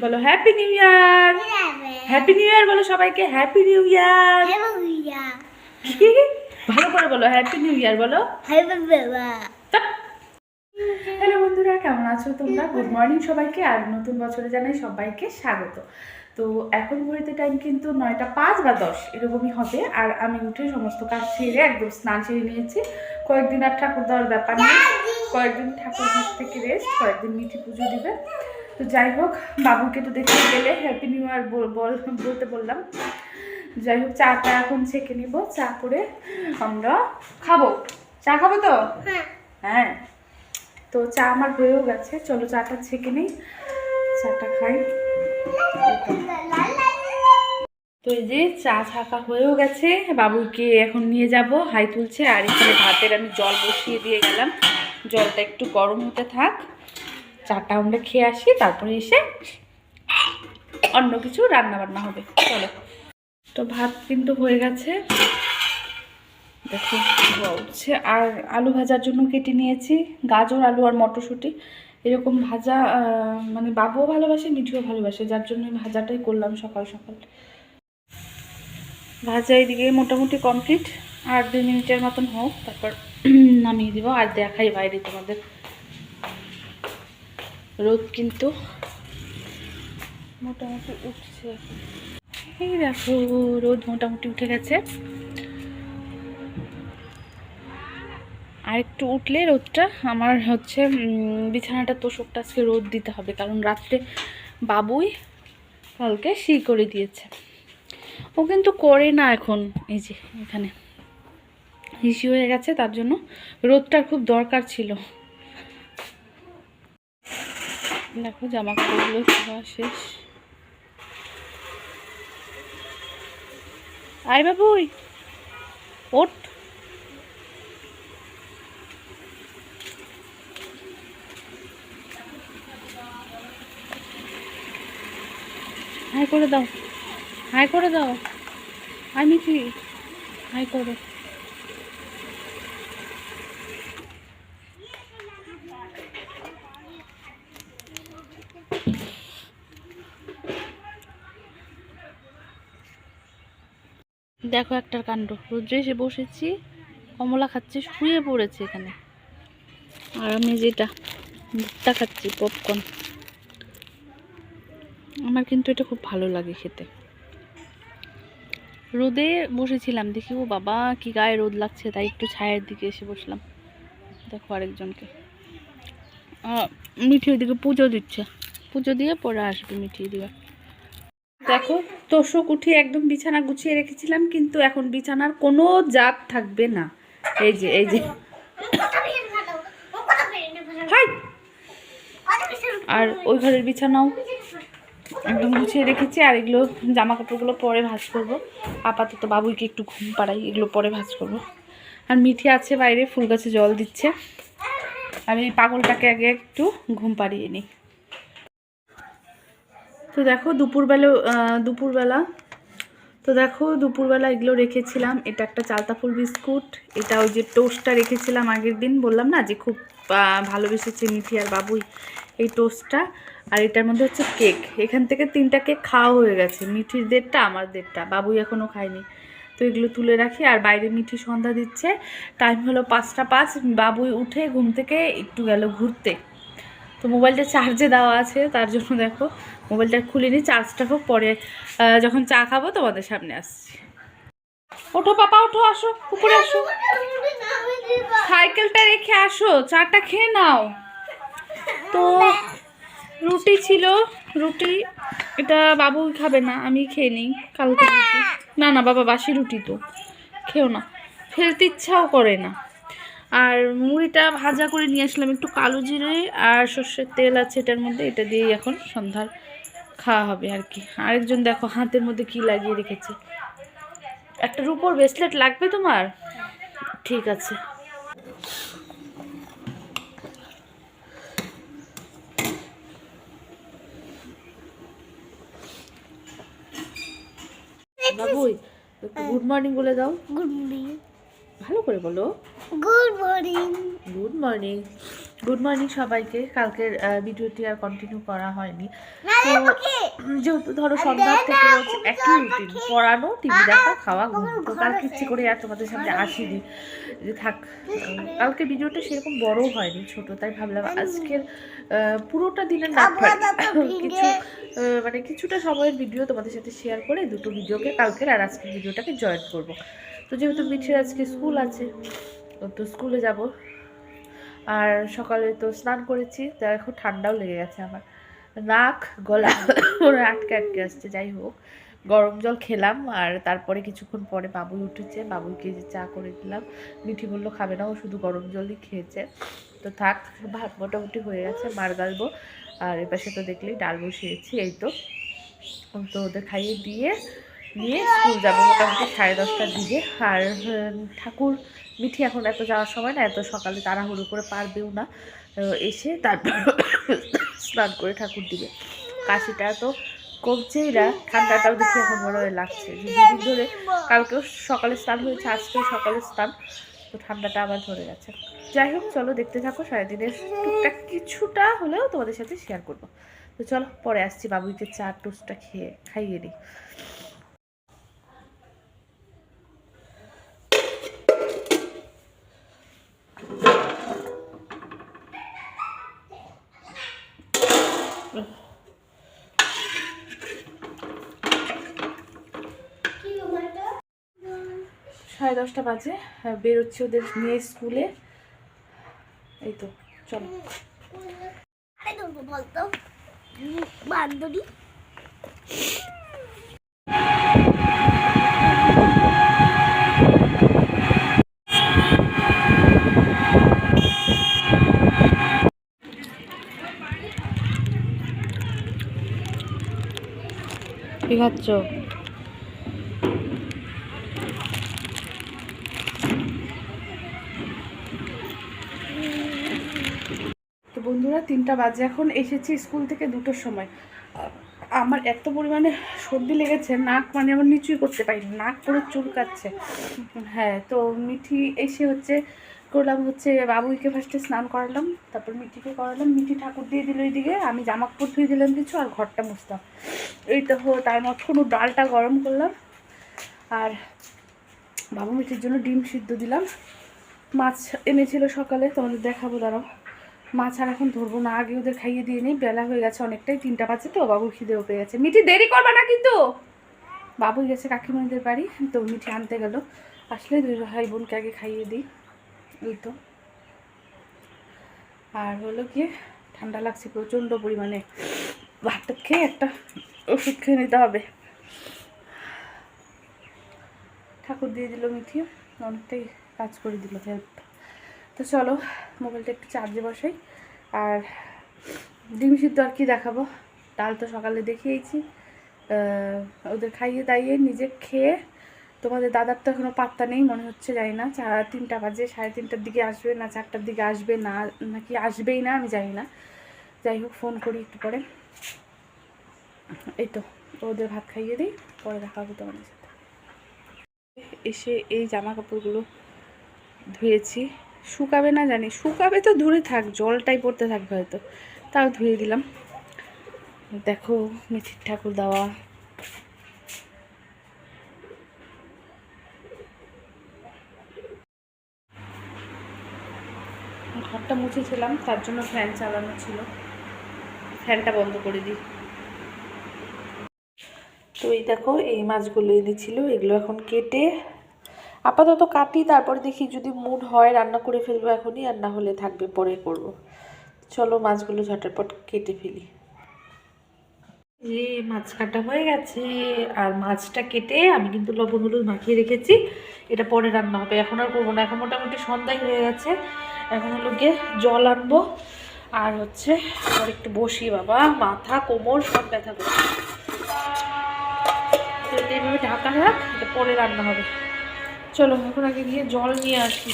বলো happy new year happy new year বলো সবাইকে হ্যাপি নিউ ইয়ার ভালো করে বলো হ্যাপি নিউ ইয়ার বলো। হ্যালো বন্ধুরা কেমন আছো তোমরা? গুড মর্নিং সবাইকে আর নতুন বছরে জানাই সবাইকে স্বাগত। তো এখন ঘড়িতে টাইম কিন্তু নয়টা পাঁচ বা দশ এরকমই হবে। আর আমি উঠে সমস্ত কাজ সেরে একদম স্নান সেরে নিয়েছি। কয়েকদিন আর ঠাকুর দেওয়ার ব্যাপার নেই। কয়েকদিন ঠাকুর হাত থেকে রেস্ট কয়েকদিন মিঠি পুজো দিবে। তো যাই হোক বাবুকে তো দেখতে গেলে হ্যাপি নিউ ইয়ার বল বলতে বললাম। যাই হোক চাটা এখন ছেঁকে নিব চা করে আমরা খাব। চা খাব তো? হ্যাঁ। তো চা আমার হয়েও গেছে চলো চাটা ছেঁকে নিই চাটা খাই। তো এই যে চা ছাকা হয়েও গেছে বাবুকে এখন নিয়ে যাব হাই তুলছে আর এখানে ভাতের আমি জল বসিয়ে দিয়ে গেলাম। জলটা একটু গরম হতে থাক। চাটা আমরা খেয়ে আসি, তারপরে এসে অন্য কিছু রান্না বান্না হবে। চলো। তো ভাত কিন্তু হয়ে গেছে। উঠছে। আর আলু ভাজার জন্য কেটে নিয়েছি, গাজর, আলু আর মটরশুঁটি। এরকম ভাজা মানে বাবুও ভালোবাসে, মিঠিও ভালোবাসে, যার জন্য ভাজাটাই করলাম সকাল সকাল। ভাজা এদিকে মোটামুটি কমপ্লিট আর দুই মিনিটের মতন হোক, তারপর নামিয়ে দিব। আর দেখাই বাইরে তোমাদের। রোদ কিন্তু মোটামুটি উঠছে। এই দেখো, রোদ মোটামুটি উঠে গেছে। আর একটু উঠলে রোদটা, আমার হচ্ছে বিছানাটা তোষকটা আজকে রোদ দিতে হবে, কারণ রাত্রে বাবুই কালকে শি করে দিয়েছে। ও কিন্তু করে না এখন, এই যে এখানে। হিসি হয়ে গেছে, তার জন্য রোদটার খুব দরকার ছিল। দেখো জামা কাপড়গুলো ধোয়া শেষ। আয় বাবুই ওট হাই করে দাও, হাই করে দাও। আমি কি হাই করো। দেখো একটার কাণ্ড। রোদ্রে এসে বসেছি, কমলা খাচ্ছি, শুয়ে পড়েছে এখানে। আর আমি যেটা ভুট্টা খাচ্ছি পপকর্ন আমার কিন্তু এটা খুব ভালো লাগে খেতে। রোদে বসেছিলাম, দেখি, ও বাবা, কি গায়ে রোদ লাগছে, তাই একটু ছায়ের দিকে এসে বসলাম। দেখো আরেকজনকে। মিঠি ওইদিকে পুজো দিচ্ছে। পুজো দিয়ে পরে আসবে মিঠি দিয়ে দেখো, তোষক উঠিয়ে একদম বিছানা গুছিয়ে রেখেছিলাম, কিন্তু এখন বিছানার কোনো জাত থাকবে না। এই যে এই যে। আর ওই ঘরের বিছানাও একদম গুছিয়ে রেখেছি, আর এগুলো জামা কাপড়গুলো পরে ভাঁজ করব। আপাতত বাবুইকে একটু ঘুম পাড়াই, এগুলো পরে ভাঁজ করব। আর মিঠি আছে বাইরে, ফুল গাছে জল দিচ্ছে। আমি এই পাগলটাকে আগে একটু ঘুম পাড়িয়ে নিই। তো দেখো দুপুরবেলা দুপুরবেলা। তো দেখো দুপুরবেলা এগুলো রেখেছিলাম। এটা একটা চালতা ফুল বিস্কুট। এটা ওই যে টোস্টটা রেখেছিলাম আগের দিন। বললাম না যে খুব ভালোবেসেছে মিঠি আর বাবুই এই টোস্টটা। আর এটার মধ্যে হচ্ছে কেক। এখান থেকে তিনটা কেক খাওয়া হয়ে গেছে। মিঠির দেড়টা, আমার দেড়টা। বাবুই এখনও খায়নি। তো এগুলো তুলে রাখি। আর বাইরে মিঠি সন্ধ্যা দিচ্ছে। টাইম হলো পাঁচটা পাঁচ। বাবুই উঠে ঘুম থেকে একটু গেল ঘুরতে। তো মোবাইলটা চার্জে দেওয়া আছে, তার জন্য দেখো মোবাইলটা খুলিনি, চার্জটা হোক পরে যখন চা খাব তোমাদের সামনে আসছি। ওঠো পাপা, ওঠো, আসো, উপরে আসো। সাইকেলটা রেখে আসো, চাটা খেয়ে নাও। তো রুটি ছিল, রুটি এটা বাবু খাবে না, আমি খেয়ে নিই কালকে না না, বাবা, বাসি রুটি তো। খেও না, ফেলতে ইচ্ছাও করে না। আর মুড়িটা ভাজা করে নিয়ে আসলাম একটু কালো জিরে আর সর্ষের তেল আছে এটার মধ্যে এটা দিয়েই এখন সন্ধ্যার খাওয়া হবে আর কি। আরেকজন দেখো হাতের মধ্যে কি লাগিয়ে রেখেছে। একটা রুপোর ব্রেসলেট লাগবে তোমার? ঠিক আছে। বাবুই গুড মর্নিং বলে দাও। গুড মর্নিং ভালো করে বলো। Good morning good morning good morning সবাইকে। কালকের ভিডিওটি আর কন্টিনিউ করা হয়নি। যেহেতু ধরো সন্ধ্যা থেকে হচ্ছে একই রুটিন পড়ানো টিভি দেখা খাওয়া ঘুম। তো কালকে ইচ্ছে করে আর তোমাদের সামনে আসিনি। যে থাক কালকে ভিডিওটা সেরকম বড় হয়নি ছোট। তাই ভাবলাম আজকের পুরোটা দিনের না কিছু মানে কিছুটা সময়ের ভিডিও তোমাদের সাথে শেয়ার করে দুটো ভিডিওকে কালকের আর আজকের ভিডিওটাকে জয়েন করব। তো যেহেতু মিঠির আজকে স্কুল আছে, তো স্কুলে যাব। আর সকালে তো স্নান করেছি, তো এখন ঠান্ডাও লেগে গেছে আমার। নাক, গলা আটকে আটকে আসছে, যাই হোক। গরম জল খেলাম, আর তারপরে কিছুক্ষণ পরে বাবুই উঠেছে। বাবুইকে যে চা করে দিলাম। মিঠি বলল, খাবে না, ও শুধু গরম জলই খেয়েছে। তো থাক, ভাত মোটামুটি হয়ে গেছে, মার গালবো আর এপাশে তো দেখলেই ডাল বসিয়েছি, এই তো। তো ওদের খাইয়ে দিয়ে নিয়ে স্কুল যাব। মোটামুটি সাড়ে দশটার দিকে। আর ঠাকুর, মিঠি এখন এত যাওয়ার সময় না, এত সকালে তাড়াহুড়ো করে পারবেও না। এসে তারপর স্নান করে ঠাকুর দিবে। কাশিটা তো কমছেই না। ঠান্ডাটাও দেখি এখন মনে হয় লাগছে। দুদিন ধরে কালকেও সকালে স্নান হয়েছে আজকেও সকালে স্নান। তো ঠান্ডাটা আবার ধরে গেছে। যাই হোক, চলো দেখতে থাকো। সারাদিনের টুকটাক কিছুটা হলেও তোমাদের সাথে শেয়ার করব। তো চলো, পরে আসছি। বাবুইকে চা টোস্টটা খেয়ে, খাইয়ে দিই সাড়ে দশটা বাজে। হ্যাঁ, বেরোচ্ছি ওদের নিয়ে স্কুলে। এই তো চলো। বলতো বান্ধবী? কি খাচ্ছ তো বন্ধুরা তিনটা বাজে। এখন এসেছি স্কুল থেকে দুটোর সময়। আমার এত পরিমাণে সর্দি লেগেছে, নাক মানে আমার নিচুই করতে পারি নাক পুরো চুলকাচ্ছে। হ্যাঁ তো মিঠি এসে হচ্ছে করলাম হচ্ছে বাবুইকে ফার্স্টে স্নান করালাম, তারপর মিঠিকে করালাম। মিঠি ঠাকুর দিয়ে দিল এইদিকে আমি জামা ধুয়ে দিলাম কিছু আর ঘরটা মুছতাম এই তো তার মধ্যে ডালটা গরম করলাম। আর বাবু মিঠির জন্য ডিম সিদ্ধ দিলাম। মাছ এনেছিল সকালে, তোমাদের দেখাবো দাঁড়াও। মাছ আর এখন ধরবো না। আগে ওদের খাইয়ে দিয়ে নিই, বেলা হয়ে গেছে অনেকটাই, তিনটা বাজে তো বাবু খিদেও পেয়ে গেছে। মিঠি, দেরি করবে না কিন্তু! বাবুই গেছে কাকিমাদের বাড়ি, তো মিঠি আনতে গেল। আসলে দুই ভাই বোনকে আগে খাইয়ে দিই। এই তো। আর হলো গিয়ে, ঠান্ডা লাগছে প্রচণ্ড পরিমাণে। ভাতটা খেয়ে একটা ওষুধ খেয়ে নিতে হবে। ঠাকুর দিয়ে দিল মিঠি, অনেকটাই কাজ করে দিল হেল্প। তো চলো, মোবাইলটা একটু চার্জে বসাই। আর ডিম সিদ্ধ আর কি দেখাবো? ডাল তো সকালে দেখিয়েছি। ওদের খাইয়ে দাইয়ে নিজে খেয়ে, তোমাদের দাদার তো এখনও পাত্তা নেই, মনে হচ্ছে জানি না, চা তিনটা বাজে, সাড়ে তিনটার দিকে আসবে না, চারটার দিকে আসবে না, নাকি আসবেই না, আমি জানি না। যাই হোক ফোন করি একটু পরে। এই তো, ওদের ভাত খাইয়ে দিই, পরে দেখা হবে তোমাদের সাথে। এসে এই জামা কাপড়গুলো ধুয়েছি। শুকাবে না জানি। শুকাবে তো দূরে থাক, জলটাই পড়তে থাকবে হয়তো। তাও ধুয়ে দিলাম। দেখো মিঠির ঠাকুর দেওয়া। ঘরটা মুছেছিলাম, তার জন্য ফ্যান চালানো ছিল। ফ্যানটা বন্ধ করে দিই। তো এই দেখো, এই মাছগুলো এনেছিল, এগুলো এখন কেটে আপাতত কাটি, তারপর দেখি যদি মুড হয়, রান্না করে ফেলব এখনই, আর না হলে থাকবে পরে করব। চলো মাছগুলো ঝটপট কেটে ফেলি। যে মাছ কাটা হয়ে গেছে। আর মাছটা কেটে আমি কিন্তু লবণ হলুদ মাখিয়ে রেখেছি। এটা পরে রান্না হবে। এখন আর করব না। এখন মোটামুটি সন্ধ্যায় হয়ে গেছে। এখন হলো গিয়ে জল আনব। আর হচ্ছে আর একটু বসি বাবা। মাথা, কোমর সব ব্যথা করছে। এইভাবে ঢাকা রাখ, এটা পরে রান্না হবে। চলো এখন আগে গিয়ে জল নিয়ে আসি।